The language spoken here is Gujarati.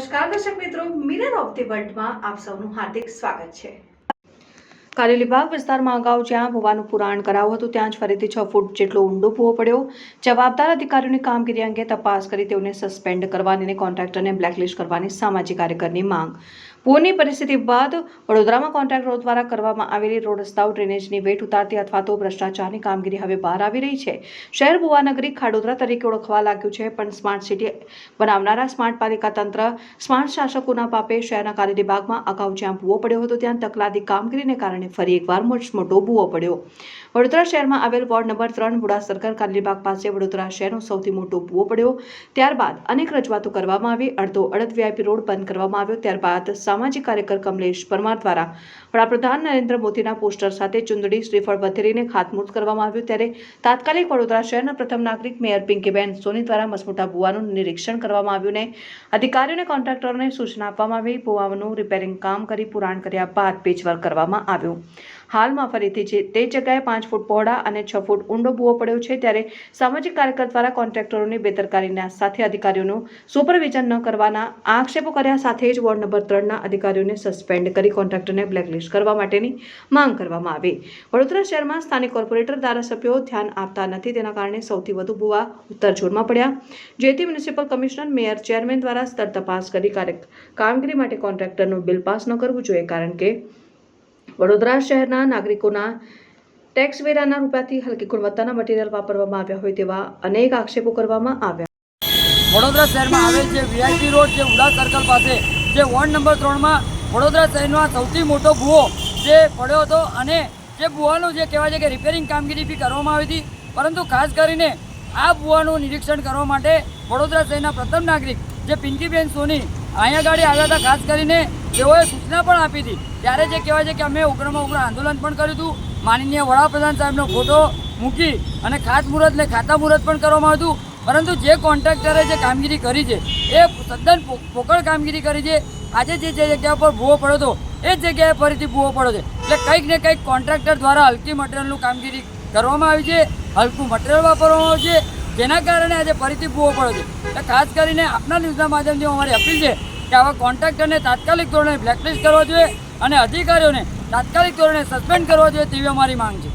નમસ્કાર, દર્શક મિત્રો. મિરર ઓફ ધી વર્લ્ડમાં આપ સૌનું હાર્દિક સ્વાગત છે. કારેલીબાગ વિસ્તારમાં અગાઉ જ્યાં ભૂવાનું પુરાણ કરાવું હતું, ત્યાં જ ફરીથી છ ફૂટ જેટલો ઊંડો ભૂવો પડ્યો. જવાબદાર અધિકારીઓની કામગીરી અંગે તપાસ કરી તેઓને સસ્પેન્ડ કરવાની અને કોન્ટ્રાક્ટરને બ્લેકલિસ્ટ કરવાની સામાજિક કાર્યકરની માંગ. પૂરની પરિસ્થિતિ બાદ વડોદરામાં કોન્ટ્રાક્ટરો દ્વારા કરવામાં આવેલી રોડ રસ્તાઓ ડ્રેનેજની વેટ ઉતારતી અથવા તો ભ્રષ્ટાચારની કામગીરી હવે બહાર આવી રહી છે. શહેર ભુવાનગરી ખાડોદરા તરીકે ઓળખવા લાગ્યું છે, પણ સ્માર્ટ સિટી બનાવનારા સ્માર્ટ પાલિકા તંત્ર સ્માર્ટ શાસકોના પાપે શહેરના કારેલીબાગમાં અગાઉ જ્યાં ભૂવો પડ્યો હતો ત્યાં તકલાદી કામગીરીને કારણે ફરી એકવાર મોટો ભૂવો પડ્યો. વડોદરા શહેરમાં આવેલ વોર્ડ નંબર ત્રણ બુડા સરકાર કારેલીબાગ પાસે વડોદરા શહેરનો સૌથી મોટો ભૂવો પડ્યો. ત્યારબાદ અનેક રજૂઆતો કરવામાં આવી. અડધો અડધ વીઆઈપી રોડ બંધ કરવામાં આવ્યો. ત્યારબાદ સામાજિક કાર્યકર કમલેશ પરમાર દ્વારા વડાપ્રધાન નરેન્દ્ર મોદીના પોસ્ટર સાથે ચુંદડી શ્રીફળ વધેરીને ખાતમુહૂર્ત કરવામાં આવ્યું ત્યારે તાત્કાલિક વડોદરા શહેરના પ્રથમ નાગરિક મેયર પિંકીબેન સોની દ્વારા મસમોટા ભુવાનું નિરીક્ષણ કરવામાં આવ્યું ને અધિકારીઓને કોન્ટ્રાક્ટરોને સૂચના આપવામાં આવી. ભુવાનું રિપેરિંગ કામ કરી પુરાણ કર્યા બાદ પેચવર્ક કરવામાં આવ્યું. હાલમાં ફરીથી જે તે જગ્યાએ પાંચ ફૂટ પહોળા અને છ ફૂટ ઊંડો ભૂવો પડ્યો છે, ત્યારે સામાજિક કાર્યકર દ્વારા કોન્ટ્રાક્ટરોની બેદરકારીના સાથે અધિકારીઓનું સુપરવિઝન ન કરવાના આક્ષેપો કર્યા સાથે જ વોર્ડ નંબર ત્રણના અધિકારીઓને સસ્પેન્ડ કરી કોન્ટ્રાક્ટરને બ્લેકલિસ્ટ કરવા માટેની માંગ કરવામાં આવી. વડોદરા શહેરમાં સ્થાનિક કોર્પોરેટર ધારાસભ્યો ધ્યાન આપતા નથી, તેના કારણે સૌથી વધુ ભૂવા ઉત્તર ઝોનમાં પડ્યા. જેથી મ્યુનિસિપલ કમિશનર, મેયર, ચેરમેન દ્વારા સ્તર તપાસ કરી કામગીરી માટે કોન્ટ્રાક્ટરનું બિલ પાસ ન કરવું જોઈએ, કારણ કે વડોદરા શહેરના નાગરિકોના ટેક્સ વેરાના રૂપિયાથી હલકી ગુણવત્તાના મટીરીયલ વાપરવામાં આવ્યા હોય તેવા અનેક આક્ષેપો કરવામાં આવ્યા. વડોદરા શહેરમાં આવેલ છે વીઆઈપી રોડ જે ઉડા સર્કલ પાસે, જે વોર્ડ નંબર ત્રણમાં વડોદરા શહેરમાં સૌથી મોટો ભૂવો જે પડ્યો હતો અને જે ભૂવાનું જે કહેવાય છે કે રિપેરિંગ કામગીરી બી કરવામાં આવી હતી. પરંતુ ખાસ કરીને આ ભૂવાનું નિરીક્ષણ કરવા માટે વડોદરા શહેરના પ્રથમ નાગરિક જે પિંકીબેન સોની અહીંયા ગાડી આવ્યા હતા, ખાસ કરીને તેઓએ સૂચના પણ આપી હતી. ત્યારે જે કહેવાય છે કે અમે ઉગ્રમાં ઉગ્ર આંદોલન પણ કર્યું હતું. માનનીય વડાપ્રધાન સાહેબનો ફોટો મૂકી અને ખાતમુહૂર્ત ખાતા મુહૂર્ત પણ કરવામાં આવ્યું પરંતુ જે કોન્ટ્રાક્ટરે જે કામગીરી કરી છે, એ તદ્દન પોકળ કામગીરી કરી છે, આજે જે જે જગ્યા પર ભૂવો પડ્યો હતો, એ જ જગ્યાએ ફરીથી ભૂવો પડ્યો છે. એટલે કંઈક ને કંઈક કોન્ટ્રાક્ટર દ્વારા હલકી મટીરિયલનું કામગીરી કરવામાં આવી છે, હલકું મટીરિયલ વાપરવામાં આવ્યું છે, જેના કારણે આજે ફરીથી ભૂવો પડ્યો છે. એટલે ખાસ કરીને આપના ન્યૂઝના માધ્યમથી અમારી અપીલ છે કે આવા કોન્ટ્રાક્ટરને તાત્કાલિક ધોરણે બ્લેકલિસ્ટ કરવા જોઈએ અને અધિકારીઓને તાત્કાલિક ધોરણે સસ્પેન્ડ કરવા જોઈએ તેવી અમારી માંગ છે.